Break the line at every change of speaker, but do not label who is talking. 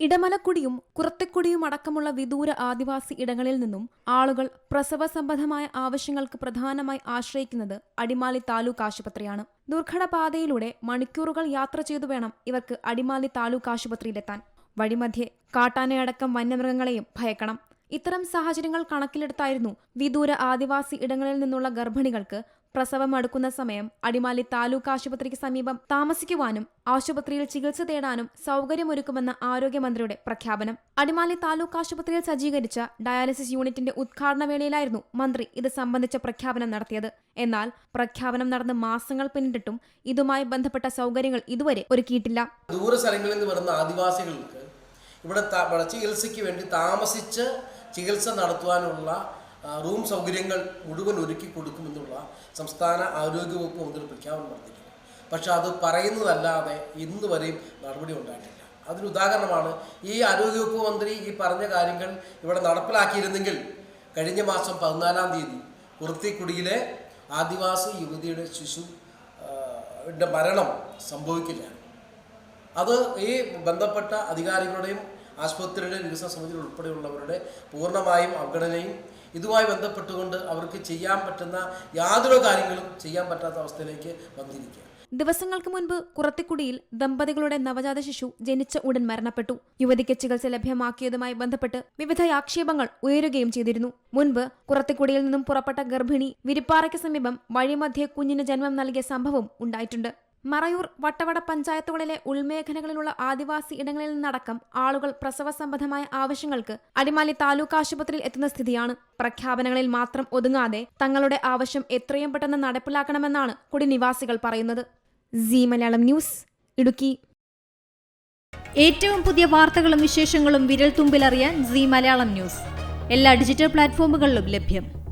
ഇടമലക്കുടിയും കുറത്തക്കുടിയും അടക്കമുള്ള വിദൂര ആദിവാസി ഇടങ്ങളിൽ നിന്നും ആളുകൾ പ്രസവ സംബന്ധമായ ആവശ്യങ്ങൾക്ക് പ്രധാനമായി ആശ്രയിക്കുന്നത് അടിമാലി താലൂക്ക് ആശുപത്രിയാണ്. ദുർഘടപാതയിലൂടെ മണിക്കൂറുകൾ യാത്ര ചെയ്തു വേണം ഇവർക്ക് അടിമാലി താലൂക്ക് ആശുപത്രിയിലെത്താൻ. വഴിമധ്യേ കാട്ടാനയടക്കം വന്യമൃഗങ്ങളെയും ഭയക്കണം. ഇത്തരം സാഹചര്യങ്ങൾ കണക്കിലെടുത്തായിരുന്നു വിദൂര ആദിവാസി ഇടങ്ങളിൽ നിന്നുള്ള ഗർഭിണികൾക്ക് പ്രസവം അടുക്കുന്ന സമയം അടിമാലി താലൂക്ക് ആശുപത്രിക്ക് സമീപം താമസിക്കുവാനും ആശുപത്രിയിൽ ചികിത്സ തേടാനും സൗകര്യമൊരുക്കുമെന്ന ആരോഗ്യമന്ത്രിയുടെ പ്രഖ്യാപനം. അടിമാലി താലൂക്ക് ആശുപത്രിയിൽ സജ്ജീകരിച്ച ഡയാലിസിസ് യൂണിറ്റിന്റെ ഉദ്ഘാടന വേളയിലായിരുന്നു മന്ത്രി ഇത് സംബന്ധിച്ച പ്രഖ്യാപനം നടത്തിയത്. എന്നാൽ പ്രഖ്യാപനം നടന്ന് മാസങ്ങൾ പിന്നിട്ടിട്ടും ഇതുമായി ബന്ധപ്പെട്ട സൗകര്യങ്ങൾ ഇതുവരെ ഒരുക്കിയിട്ടില്ല.
ദൂര സ്ഥലങ്ങളിൽ നിന്ന് വരുന്ന ആദിവാസികൾക്ക് ഇവിടെ ചികിത്സയ്ക്ക് വേണ്ടി താമസിച്ച് ചികിത്സ നടത്തുവാനുള്ള റൂം സൗകര്യങ്ങൾ മുഴുവൻ ഒരുക്കി കൊടുക്കുമെന്നുള്ള സംസ്ഥാന ആരോഗ്യവകുപ്പ് മന്ത്രി പ്രഖ്യാപനം നടത്തിയിട്ടുണ്ട്. പക്ഷെ അത് പറയുന്നതല്ലാതെ ഇന്ന് വരെയും നടപടി ഉണ്ടായിട്ടില്ല. അതിന് ഉദാഹരണമാണ് ഈ ആരോഗ്യവകുപ്പ് മന്ത്രി ഈ പറഞ്ഞ കാര്യങ്ങൾ ഇവിടെ നടപ്പിലാക്കിയിരുന്നെങ്കിൽ കഴിഞ്ഞ മാസം പതിനാലാം തീയതി കുർത്തിക്കുടിയിലെ ആദിവാസി യുവതിയുടെ ശിശു മരണം സംഭവിക്കില്ല അത് ഈ ബന്ധപ്പെട്ട അധികാരികളുടെയും ആശുപത്രിയുടെ വികസന സമിതിയിൽ ഉൾപ്പെടെയുള്ളവരുടെ പൂർണമായും അവഗണനയും ഇതുമായി ബന്ധപ്പെട്ടുകൊണ്ട് അവർക്ക് ചെയ്യാൻ പറ്റുന്ന യാതൊരു കാര്യങ്ങളും ചെയ്യാൻ പറ്റാത്ത അവസ്ഥയിലേക്ക് വന്നിരിക്കുക
ദിവസങ്ങൾക്ക് മുൻപ് കുറത്തിക്കുടിയിൽ ദമ്പതികളുടെ നവജാത ശിശു ജനിച്ച ഉടൻ മരണപ്പെട്ടു. യുവതിക്ക് ചികിത്സ ലഭ്യമാക്കിയതുമായി ബന്ധപ്പെട്ട് വിവിധ ആക്ഷേപങ്ങൾ ഉയരുകയും ചെയ്തിരുന്നു. മുൻപ് കുറത്തിക്കുടിയിൽ നിന്നും പുറപ്പെട്ട ഗർഭിണി വിരിപ്പാറയ്ക്ക് സമീപം വഴിമധ്യേ കുഞ്ഞിന് ജന്മം നൽകിയ സംഭവം ഉണ്ടായിട്ടുണ്ട്. മറയൂർ വട്ടവട പഞ്ചായത്തുകളിലെ ഉൾമേഖലകളിലുള്ള ആദിവാസി ഇടങ്ങളിൽ നിന്നടക്കം ആളുകൾ പ്രസവ സംബന്ധമായ ആവശ്യങ്ങൾക്ക് അടിമാലി താലൂക്ക് ആശുപത്രിയിൽ എത്തുന്ന സ്ഥിതിയാണ്. പ്രഖ്യാപനങ്ങളിൽ മാത്രം ഒതുങ്ങാതെ തങ്ങളുടെ ആവശ്യം എത്രയും പെട്ടെന്ന് നടപ്പിലാക്കണമെന്നാണ് കുടിനിവാസികൾ പറയുന്നത്. C Malayalam news Idukki.
ഏറ്റവും പുതിയ വാർത്തകളും വിശേഷങ്ങളും വിരൽ തുമ്പിലറിയാൻ സി മലയാളം ന്യൂസ്. എല്ലാ ഡിജിറ്റൽ പ്ലാറ്റ്ഫോമുകളിലും ലഭ്യം.